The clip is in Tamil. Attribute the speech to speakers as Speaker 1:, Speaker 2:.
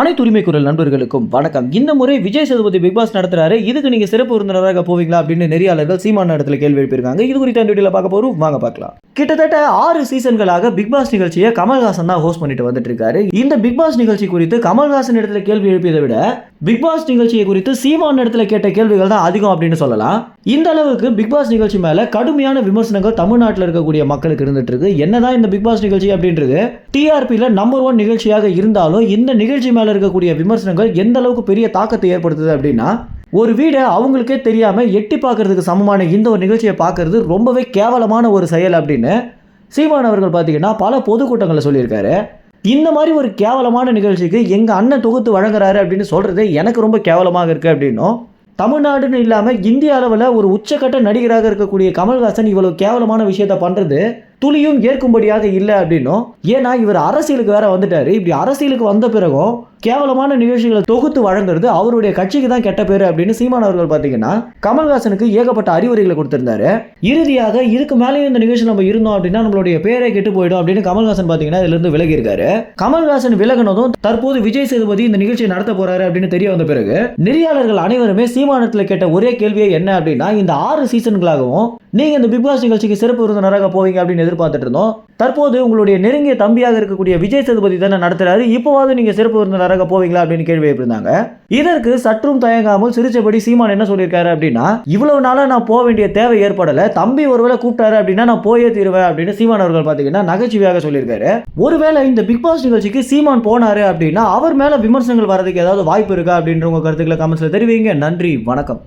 Speaker 1: அனைத்து உரிமை குரல் நண்பர்களுக்கும் வணக்கம். இந்த முறை விஜய் சேதுபதி பிக் பாஸ் நடத்துறாரு. இதுக்கு நீங்க சிறப்பு விருந்தினராக போவீங்களா அப்படின்னு நெறியாளர்கள் சீமான இடத்துல கேள்வி எழுப்பியிருக்காங்க. இது குறித்த இந்த வீடியோல பார்க்க போறோம். வாங்க பார்க்கலாம். கிட்டத்தட்ட ஆறு சீசன்களாக பிக் பாஸ் நிகழ்ச்சியை கமல்ஹாசன் தான் ஹோஸ்ட் பண்ணிட்டு வந்துட்டு இருக்காரு இந்த பிக் பாஸ் நிகழ்ச்சி குறித்து கமல்ஹாசன் இடத்துல கேள்வி எழுப்பியதை விட பிக் பாஸ் நிகழ்ச்சியை குறித்து சீமான் இடத்துல கேட்ட கேள்விகள் தான் அதிகம் அப்படின்னு சொல்லலாம். இந்த அளவுக்கு பிக் பாஸ் நிகழ்ச்சி மேல கடுமையான விமர்சனங்கள் தமிழ்நாட்டில் இருக்கக்கூடிய மக்களுக்கு இருந்துட்டு இருக்கு என்னதான் இந்த பிக் பாஸ் நிகழ்ச்சி அப்படின்றது டிஆர்பியில் நம்பர் ஒன் நிகழ்ச்சியாக இருந்தாலும் இந்த நிகழ்ச்சி மேல இருக்கக்கூடிய விமர்சனங்கள் எந்த அளவுக்கு பெரிய தாக்கத்தை ஏற்படுத்துது அப்படின்னா ஒரு வீடை அவங்களுக்கே தெரியாமல் எட்டி பார்க்கறதுக்கு சமமான இந்த ஒரு நிகழ்ச்சியை பார்க்கறது ரொம்பவே கேவலமான ஒரு செயல் அப்படின்னு சீமான் அவர்கள் பார்த்தீங்கன்னா பல பொதுக்கூட்டங்களில் சொல்லியிருக்காரு. இந்த மாதிரி ஒரு கேவலமான நிகழ்ச்சிக்கு எங்கள் அண்ணன் தொகுத்து வழங்குறாரு அப்படின்னு சொல்கிறது எனக்கு ரொம்ப கேவலமாக இருக்குது அப்படின்னும் தமிழ்நாடுன்னு இல்லாமல் இந்திய அளவில் ஒரு உச்சக்கட்ட நடிகராக இருக்கக்கூடிய கமல்ஹாசன் இவ்வளவு கேவலமான விஷயத்த பண்ணுறது துளியும் ஏற்கும்படியாக இல்லை அப்படின்னும். ஏன்னா இவர் அரசியலுக்கு வேற வந்துட்டாரு. இப்படி அரசியலுக்கு வந்த பிறகும் கேவலமான நிகழ்ச்சிகளை தொகுத்து வழங்குறது அவருடைய கட்சிக்கு தான் கெட்ட பேர் அப்படின்னு சீமான் அவர்கள் பார்த்தீங்கன்னா கமல்ஹாசனுக்கு ஏகப்பட்ட அறிவுரைகளை கொடுத்திருந்தாரு. இறுதியாக இதுக்கு மேலேயும் இந்த நிகழ்ச்சி நம்ம இருந்தோம் அப்படின்னா நம்மளுடைய பேரே கெட்டு போயிடும் அப்படின்னு கமல்ஹாசன் பார்த்தீங்கன்னா இதுல இருந்து விலகி இருக்காரு கமல்ஹாசன் விலகினதும் தற்போது விஜய் சேதுபதி இந்த நிகழ்ச்சியை நடத்த போறாரு அப்படின்னு தெரிய வந்த பிறகு நெறியாளர்கள் அனைவருமே சீமானத்தில் கேட்ட ஒரே கேள்வியே என்ன அப்படின்னா இந்த ஆறு சீசன்களாகவும் நீங்கள் இந்த பிக் பாஸ் நிகழ்ச்சிக்கு சிறப்பு விருந்தினராக போவீங்க அப்படின்னு எதிர்பார்த்துட்டு இருந்தோம் தற்போது உங்களுடைய நெருங்கிய தம்பியாக இருக்கக்கூடிய விஜய் சேதுபதி தானே நடத்துறாரு இப்போவாவது நீங்கள் சிறப்பு விருந்தினராக போவீங்களா அப்படின்னு கேள்வி எழுப்பியிருந்தாங்க. இதற்கு சற்றும் தயங்காமல் சிரிச்சபடி சீமான் என்ன சொல்லியிருக்காரு அப்படின்னா இவ்வளவு நாளாக நான் போக வேண்டிய தேவை ஏற்படலை தம்பி ஒருவேளை கூப்பிட்டாரு அப்படின்னா நான் போயே தீருவேன் அப்படின்னு சீமான் அவர்கள் பார்த்தீங்கன்னா நகைச்சுவையாக சொல்லியிருக்காரு. ஒருவேளை இந்த பிக் பாஸ் நிகழ்ச்சிக்கு சீமான் போனாரு அப்படின்னா அவர் மேலே விமர்சனங்கள் வரதுக்கு ஏதாவது வாய்ப்பு இருக்கா அப்படின்ற உங்கள் கருத்துக்களை கமெண்ட்ஸில் தெரிவிங்க. நன்றி வணக்கம்.